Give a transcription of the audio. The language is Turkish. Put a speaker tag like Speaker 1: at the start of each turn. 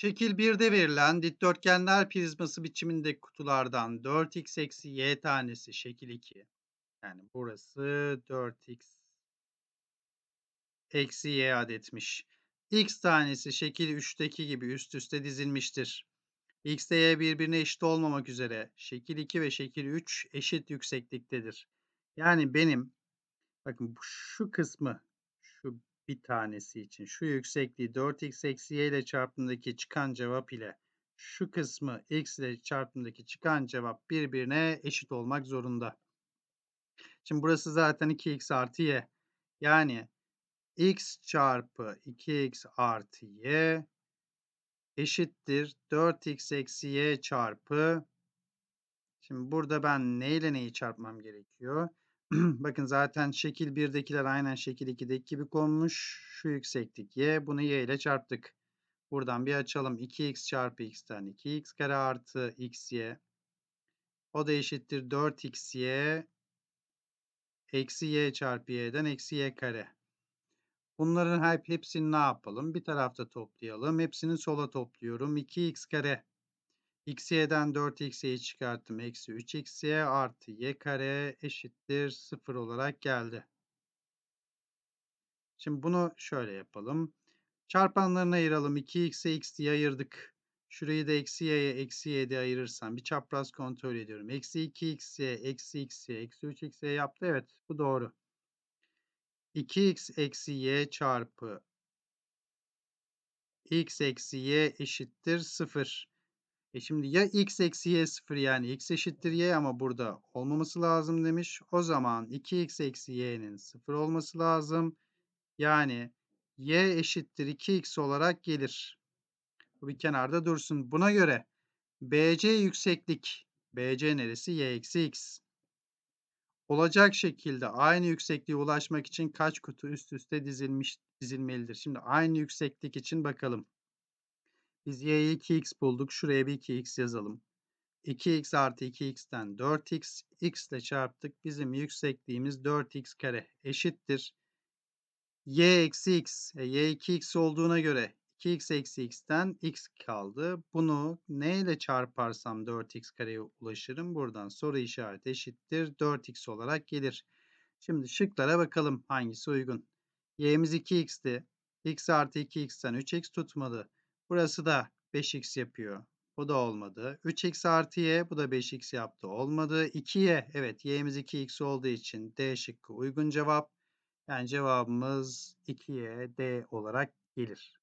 Speaker 1: Şekil 1'de verilen dikdörtgenler prizması biçimindeki kutulardan 4x eksi y tanesi şekil 2. Yani burası 4x eksi y adetmiş. x tanesi şekil 3'teki gibi üst üste dizilmiştir. x ile y birbirine eşit olmamak üzere şekil 2 ve şekil 3 eşit yüksekliktedir. Yani benim bakın şu kısmı şu bir tanesi için şu yüksekliği 4x eksi y ile çarpımdaki çıkan cevap ile şu kısmı x ile çarpımdaki çıkan cevap birbirine eşit olmak zorunda. Şimdi burası zaten 2x artı y. Yani x çarpı 2x artı y eşittir 4x eksi y çarpı Şimdi burada ben ne ile neyi çarpmam gerekiyor? Bakın zaten şekil 1'dekiler aynen şekil 2'deki gibi konmuş. Şu yükseklik y. Bunu y ile çarptık. Buradan bir açalım. 2x çarpı x'ten 2x kare artı xy. O da eşittir 4xy eksi y çarpı y'den eksi y kare. Bunların hep hepsini ne yapalım? Bir tarafta toplayalım. Hepsini sola topluyorum. 2x kare xy'den 4x'yi çıkarttım. Eksi 3xy artı y kare eşittir 0 olarak geldi. Şimdi bunu şöyle yapalım. Çarpanlarını ayıralım. 2x'e x diye ayırdık. Şurayı da eksi y'ye eksi y diye ayırırsam bir çapraz kontrol ediyorum. Eksi 2xy eksi xy eksi 3xy yaptı. Evet bu doğru. 2x eksi y çarpı x eksi y eşittir 0. E şimdi ya x eksi y 0 yani x eşittir y ama burada olmaması lazım demiş. O zaman 2x eksi y'nin 0 olması lazım. Yani y eşittir 2x olarak gelir. Bu bir kenarda dursun. Buna göre BC yükseklik. BC neresi? Y eksi x. Olacak şekilde aynı yüksekliğe ulaşmak için kaç kutu üst üste dizilmiş dizilmelidir? Şimdi aynı yükseklik için bakalım. Biz y'ye 2x bulduk. Şuraya bir 2x yazalım. 2x artı 2x'ten 4x. x ile çarptık. Bizim yüksekliğimiz 4x kare eşittir. y eksi x. E, y 2x olduğuna göre 2x eksi x'ten x kaldı. Bunu ne ile çarparsam 4x kareye ulaşırım. Buradan soru işareti eşittir. 4x olarak gelir. Şimdi şıklara bakalım hangisi uygun. y'miz 2x'ti. x artı 2x'ten 3x tutmalı. Burası da 5x yapıyor. Bu da olmadı. 3x artı y bu da 5x yaptı. Olmadı. 2y evet y'miz 2x olduğu için D şıkkı uygun cevap. Yani cevabımız 2y D olarak gelir.